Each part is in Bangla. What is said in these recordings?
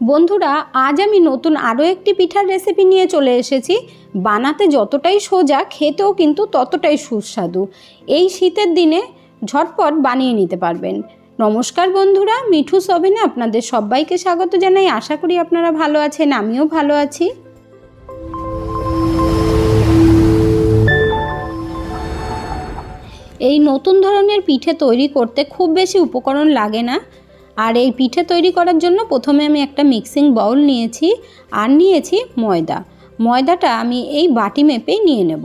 বন্ধুরা, আজ আমি নতুন আরও একটি পিঠার রেসিপি নিয়ে চলে এসেছি। বানাতে যতটাই সোজা, খেতেও কিন্তু ততটাই সুস্বাদু। এই শীতের দিনে ঝটপট বানিয়ে নিতে পারবেন। নমস্কার বন্ধুরা, মিঠু সবেনে আপনাদের সবাইকে স্বাগত জানাই। আশা করি আপনারা ভালো আছেন, আমিও ভালো আছি। এই নতুন ধরনের পিঠে তৈরি করতে খুব বেশি উপকরণ লাগে না। আর এই পিঠে তৈরি করার জন্য প্রথমে আমি একটা মিক্সিং বাউল নিয়েছি আর নিয়েছি ময়দা। ময়দাটা আমি এই বাটি মেপেই নিয়ে নেব।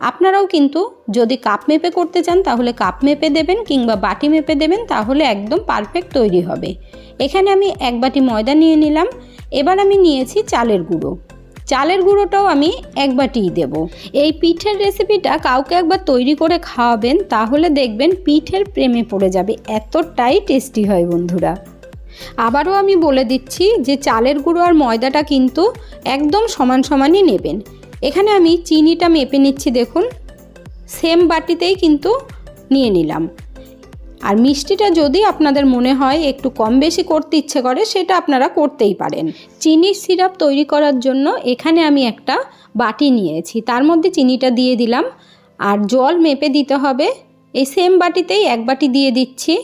আপনারাও কিন্তু যদি কাপ মেপে করতে চান তাহলে কাপ মেপে দেবেন কিংবা বাটি মেপে দেবেন তাহলে একদম পারফেক্ট তৈরি হবে। এখানে আমি এক বাটি ময়দা নিয়ে নিলাম। এবার আমি নিয়েছি চালের গুঁড়ো। চালের গুঁড়োটাও আমি এক বাটিই দেব। এই পিঠের রেসিপিটা কাউকে একবার তৈরি করে খাওয়াবেন, তাহলে দেখবেন পিঠের প্রেমে পড়ে যাবে। এতটাই টেস্টি হয় বন্ধুরা। আবারও আমি বলে দিচ্ছি যে চালের গুঁড়ো আর ময়দাটা কিন্তু একদম সমান সমানই নেবেন। এখানে আমি চিনিটা মেপে নিচ্ছি, দেখুন। সেম বাটিতেই কিন্তু নিয়ে নিলাম। আর মিষ্টিটা যদি আপনাদের মনে হয় একটু কম বেশি করতে ইচ্ছে করে, সেটা আপনারা করতেই পারেন। চিনির সিরাপ তৈরি করার জন্য এখানে আমি একটা বাটি নিয়েছি। তার মধ্যে চিনিটা দিয়ে দিলাম। আর জল মেপে দিতে হবে। এই সেম বাটিতেই এক বাটি দিয়ে দিচ্ছি।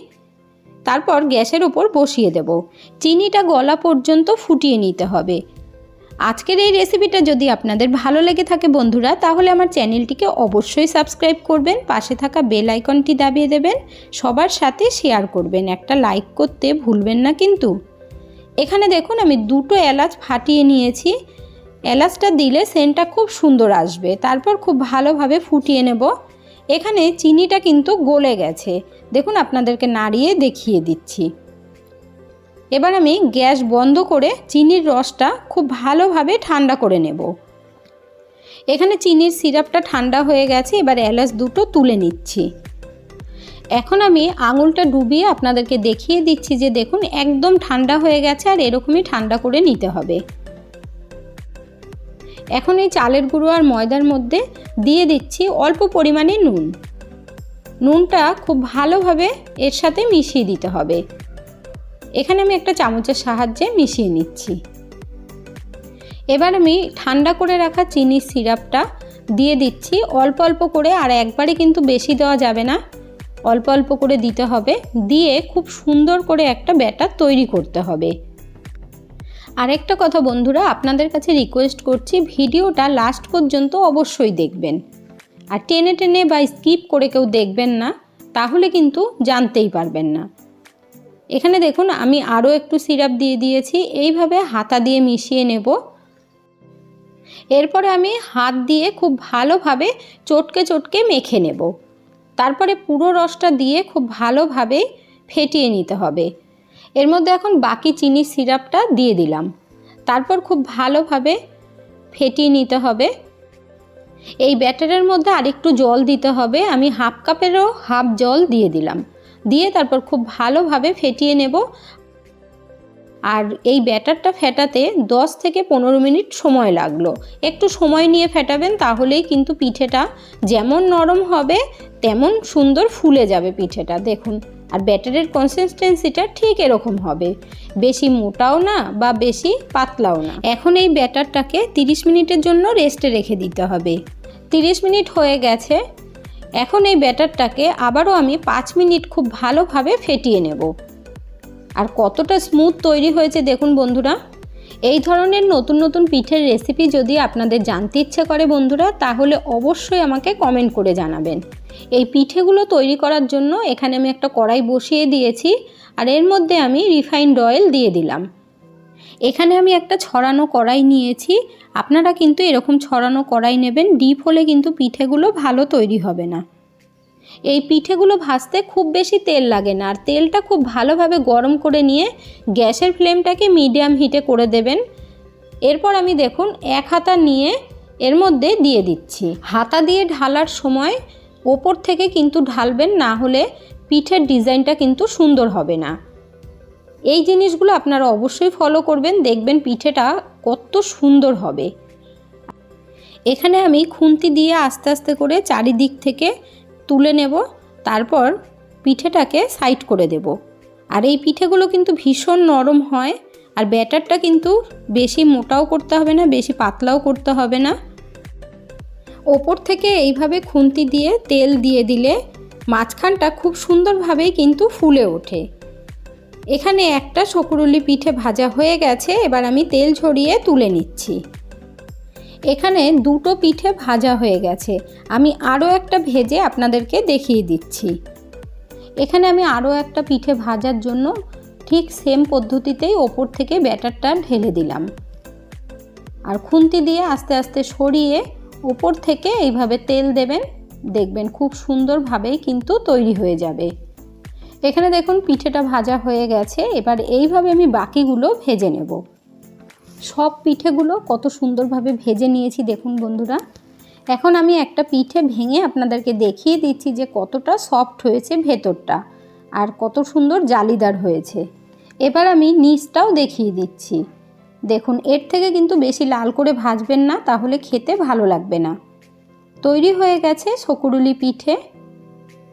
তারপর গ্যাসের ওপর বসিয়ে দেব। চিনিটা গলা পর্যন্ত ফুটিয়ে নিতে হবে। আজকের এই রেসিপিটা যদি আপনাদের ভালো লেগে থাকে বন্ধুরা, তাহলে আমার চ্যানেলটিকে অবশ্যই সাবস্ক্রাইব করবেন, পাশে থাকা বেল আইকনটি দাবিয়ে দেবেন, সবার সাথে শেয়ার করবেন, একটা লাইক করতে ভুলবেন না কিন্তু। এখানে দেখুন, আমি দুটো এলাচ ফাটিয়ে নিয়েছি। এলাচটা দিলে সেন্টটা খুব সুন্দর আসবে, তারপর খুব ভালোভাবে ফুটিয়ে নেব। এখানে চিনিটা কিন্তু গলে গেছে। দেখুন, আপনাদেরকে নাড়িয়ে দেখিয়ে দিচ্ছি। এবার আমি গ্যাস বন্ধ করে চিনির রসটা খুব ভালোভাবে ঠান্ডা করে নেব। এখানে চিনির সিরাপটা ঠান্ডা হয়ে গেছে, এবার এলাচ দুটো তুলে নিচ্ছি। এখন আমি আঙুলটা ডুবিয়ে আপনাদেরকে দেখিয়ে দিচ্ছি যে দেখুন একদম ঠান্ডা হয়ে গেছে আর এরকমই ঠান্ডা করে নিতে হবে। এখন এই চালের গুঁড়ো আর ময়দার মধ্যে দিয়ে দিচ্ছি অল্প পরিমাণে নুন। নুনটা খুব ভালোভাবে এর সাথে মিশিয়ে দিতে হবে। এখানে আমি একটা চামচের সাহায্যে মিশিয়ে নিচ্ছি। এবার আমি ঠান্ডা করে রাখা চিনির সিরাপটা দিয়ে দিচ্ছি। অল্প অল্প করে, আর একবারে কিন্তু বেশি দেওয়া যাবে না। অল্প অল্প করে দিতে হবে। দিয়ে খুব সুন্দর করে একটা ব্যাটার তৈরি করতে হবে। আরেকটা কথা বন্ধুরা, আপনাদের কাছে রিকোয়েস্ট করছি, ভিডিওটা লাস্ট পর্যন্ত অবশ্যই দেখবেন। আর টেনে টেনে বা স্কিপ করে কেউ দেখবেন না, তাহলে কিন্তু জানতেই পারবেন না। এখানে দেখুন, আমি আরও একটু সিরাপ দিয়ে দিয়েছি। এইভাবে হাতা দিয়ে মিশিয়ে নেব। এরপরে আমি হাত দিয়ে খুব ভালোভাবে চটকে চটকে মেখে নেব। তারপরে পুরো রসটা দিয়ে খুব ভালোভাবে ফেটিয়ে নিতে হবে। এর মধ্যে এখন বাকি চিনি সিরাপটা দিয়ে দিলাম। তারপর খুব ভালোভাবে ফেটিয়ে নিতে হবে। এই ব্যাটারের মধ্যে আরেকটু জল দিতে হবে। আমি হাফ কাপেরও হাফ জল দিয়ে দিলাম। দিয়ে তারপর খুব ভালোভাবে ফেটিয়ে নেব। আর এই ব্যাটারটা ফেটাতে 10 থেকে পনেরো মিনিট সময় লাগল। একটু সময় নিয়ে ফেটাবেন তাহলেই কিন্তু পিঠেটা যেমন নরম হবে, তেমন সুন্দর ফুলে যাবে পিঠেটা। দেখুন, আর ব্যাটারের কনসিস্টেন্সিটা ঠিক এরকম হবে। বেশি মোটাও না বা বেশি পাতলাও না। এখন এই ব্যাটারটাকে 30 মিনিটের জন্য রেস্টে রেখে দিতে হবে। 30 মিনিট হয়ে গেছে। এখন এই ব্যাটারটাকে আবারও আমি পাঁচ মিনিট খুব ভালোভাবে ফেটিয়ে নেব। আর কতটা স্মুথ তৈরি হয়েছে দেখুন বন্ধুরা। এই ধরনের নতুন নতুন পিঠের রেসিপি যদি আপনাদের জানতে ইচ্ছে করে বন্ধুরা, তাহলে অবশ্যই আমাকে কমেন্ট করে জানাবেন। এই পিঠেগুলো তৈরি করার জন্য এখানে আমি একটা কড়াই বসিয়ে দিয়েছি, আর এর মধ্যে আমি রিফাইন্ড অয়েল দিয়ে দিলাম। এখানে আমি একটা ছড়ানো কড়াই নিয়েছি। আপনারা কিন্তু এরকম ছড়ানো কড়াই নেবেন, ডিপ হলে কিন্তু পিঠেগুলো ভালো তৈরি হবে না। এই পিঠেগুলো ভাজতে খুব বেশি তেল লাগে না আর তেলটা খুব ভালোভাবে গরম করে নিয়ে গ্যাসের ফ্লেমটাকে মিডিয়াম হিটে করে দেবেন। এরপর আমি দেখুন, এক হাতা নিয়ে এর মধ্যে দিয়ে দিচ্ছি। হাতা দিয়ে ঢালার সময় ওপর থেকে কিন্তু ঢালবেন, না হলে পিঠের ডিজাইনটা কিন্তু সুন্দর হবে না। এই জিনিসগুলো আপনারা অবশ্যই ফলো করবেন, দেখবেন পিঠেটা কত সুন্দর হবে। এখানে আমি খুন্তি দিয়ে আস্তে আস্তে করে চারিদিক থেকে তুলে নেব, তারপর পিঠেটাকে সাইড করে দেব। আর এই পিঠেগুলো কিন্তু ভীষণ নরম হয়, আর ব্যাটারটা কিন্তু বেশি মোটাও করতে হবে না, বেশি পাতলাও করতে হবে না। ওপর থেকে এইভাবে খুন্তি দিয়ে তেল দিয়ে দিলে মাঝখানটা খুব সুন্দরভাবেই কিন্তু ফুলে ওঠে। এখানে একটা শকুরুলি পিঠে ভাজা হয়ে গেছে, এবার আমি তেল ছড়িয়ে তুলে নিচ্ছি। এখানে দুটো পিঠে ভাজা হয়ে গেছে। আমি আরও একটা ভেজে আপনাদেরকে দেখিয়ে দিচ্ছি। এখানে আমি আরও একটা পিঠে ভাজার জন্য ঠিক সেম পদ্ধতিতেই ওপর থেকে ব্যাটারটা ঢেলে দিলাম। আর খুন্তি দিয়ে আস্তে আস্তে সরিয়ে ওপর থেকে এইভাবে তেল দেবেন, দেখবেন খুব সুন্দরভাবেই কিন্তু তৈরি হয়ে যাবে। এখানে দেখুন পিঠেটা ভাজা হয়ে গেছে। এবার এইভাবে আমি বাকিগুলো ভেজে নেব। সব পিঠেগুলো কত সুন্দরভাবে ভেজে নিয়েছি দেখুন বন্ধুরা। এখন আমি একটা পিঠে ভেঙে আপনাদেরকে দেখিয়ে দিচ্ছি যে কতটা সফট হয়েছে ভেতরটা আর কত সুন্দর জালিদার হয়েছে। এবার আমি নিচটাও দেখিয়ে দিচ্ছি। দেখুন, এর থেকে কিন্তু বেশি লাল করে ভাজবেন না, তাহলে খেতে ভালো লাগবে না। তৈরি হয়ে গেছে শকুরুলি পিঠে।